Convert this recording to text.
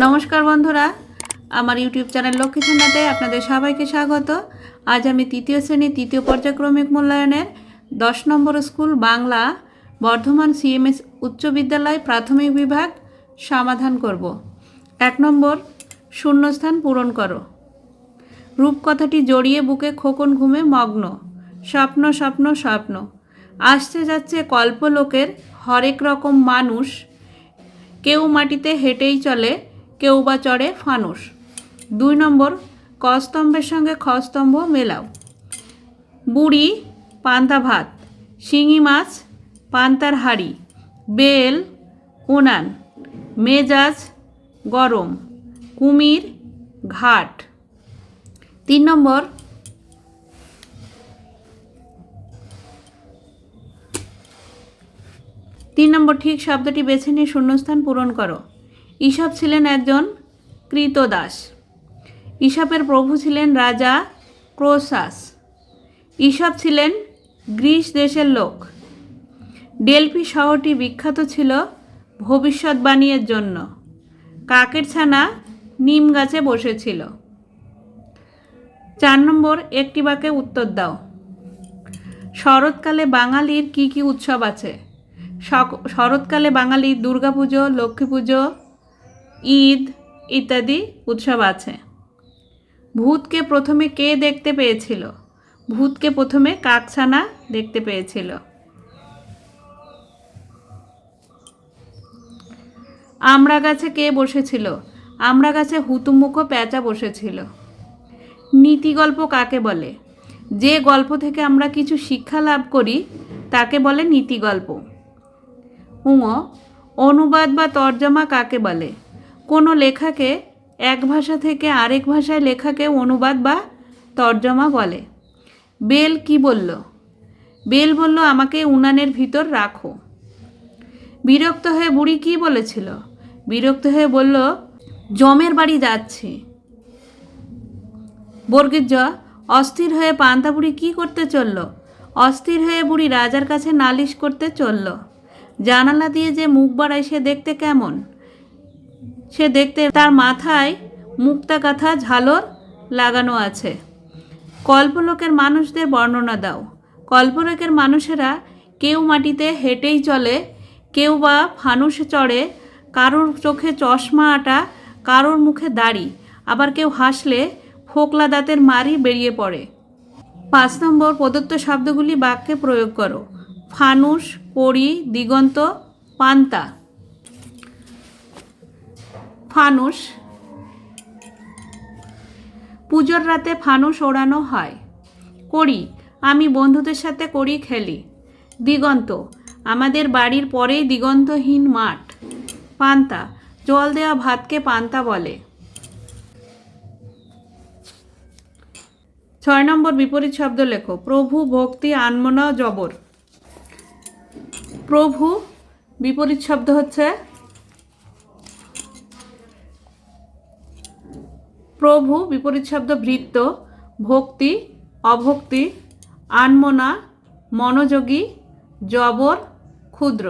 নমস্কার বন্ধুরা, আমার ইউটিউব চ্যানেল লক্ষ্মী ছেনাতে আপনাদের সবাইকে স্বাগত। আজ আমি তৃতীয় শ্রেণি, তৃতীয় পর্যায়ক্রমিক মূল্যায়নের দশ number school Bangla Bardhaman CMS উচ্চ বিদ্যালয় প্রাথমিক বিভাগ সমাধান করব। এক নম্বর, শূন্যস্থান পূরণ করো। রূপকথাটি জড়িয়ে বুকে খোকন ঘুমে মগ্ন। স্বপ্ন স্বপ্ন স্বপ্ন। আসছে যাচ্ছে কল্পলোকের হরেক রকম মানুষ। কেউ মাটিতে হেঁটেই চলে কেউ বা চড়ে ফানুস দুই নম্বর, কস্তম্ভের সঙ্গে খস্তম্ভ মেলাও। বুড়ি, পান্তা ভাত। শিঙি মাছ, পান্তার হাড়ি। বেল উনান মেজাজ, গরম। কুমির, ঘাট। তিন নম্বর তিন নম্বর ঠিক শব্দটি বেছে নিয়ে শূন্যস্থান পূরণ করো। ঈশপ ছিলেন একজন কৃতদাস। ঈশপের প্রভু ছিলেন রাজা ক্রোসাস। ঈশপ ছিলেন গ্রিস দেশের লোক। ডেলফি শহরটি বিখ্যাত ছিল ভবিষ্যৎবাণীর জন্য। কাকের ছানা নিম গাছে বসেছিল। চার নম্বর, একটি বাক্যে উত্তর দাও। শরৎকালে বাঙালির কি কি উৎসব আছে? শরৎকালে বাঙালির দুর্গাপুজো লক্ষ্মী পুজো ঈদ ইত্যাদি উৎসব আছে। ভূতকে প্রথমে কে দেখতে পেয়েছিল? ভূতকে প্রথমে কাকছানা দেখতে পেয়েছিল। আমড়া গাছে কে বসেছিল? আমড়া গাছে হুতুমুখ প্যাঁচা বসেছিল। নীতি গল্প কাকে বলে? যে গল্প থেকে আমরা কিছু শিক্ষা লাভ করি, তাকে বলে নীতি গল্প। উঙো অনুবাদ বা তর্জমা কাকে বলে? কোনো লেখাকে এক ভাষা থেকে আরেক ভাষায় লেখাকে অনুবাদ বা তর্জমা বলে। বেল কি বলল? বেল বলল, আমাকে উনানের ভিতর রাখো। বিরক্ত হয়ে বুড়ি কি বলেছিল? বিরক্ত হয়ে বলল, জমের বাড়ি যাচ্ছি। বর্গীর জ অস্থির হয়ে পান্তা বুড়ি কী করতে চলল? অস্থির হয়ে বুড়ি রাজার কাছে নালিশ করতে চলল। জানালা দিয়ে যে মুখ বাড়ায় সে দেখতে কেমন? সে দেখতে তার মাথায় মুক্তা কাঁথা ঝালর লাগানো আছে। কল্পলোকের মানুষদের বর্ণনা দাও। কল্পলোকের মানুষেরা কেউ মাটিতে হেঁটেই চলে, কেউ বা ফানুসে চড়ে, কারোর চোখে চশমা আটা, কারোর মুখে দাড়ি, আবার কেউ হাসলে ফোকলা দাঁতের মারি বেরিয়ে পড়ে। পাঁচ নম্বর প্রদত্ত শব্দগুলি বাক্যে প্রয়োগ করো। ফানুস কড়ি দিগন্ত, পান্তা। ফানুস পুজোর রাতে ফানুস ওড়ানো হয়। করি, আমি বন্ধুদের সাথে করি খেলি। দিগন্ত, আমাদের বাড়ির পরেই দিগন্তহীন মাঠ। পান্তা, জল দেওয়া ভাতকে পান্তা বলে। ছয় নম্বর বিপরীত শব্দ লেখো, প্রভু, ভক্তি, আনমনা, জবর। প্রভু, বিপরীত শব্দ হচ্ছে প্রভু বিপরীত শব্দ ভৃত্য ভক্তি অভক্তি আনমনা মনোযোগী জবর ক্ষুদ্র।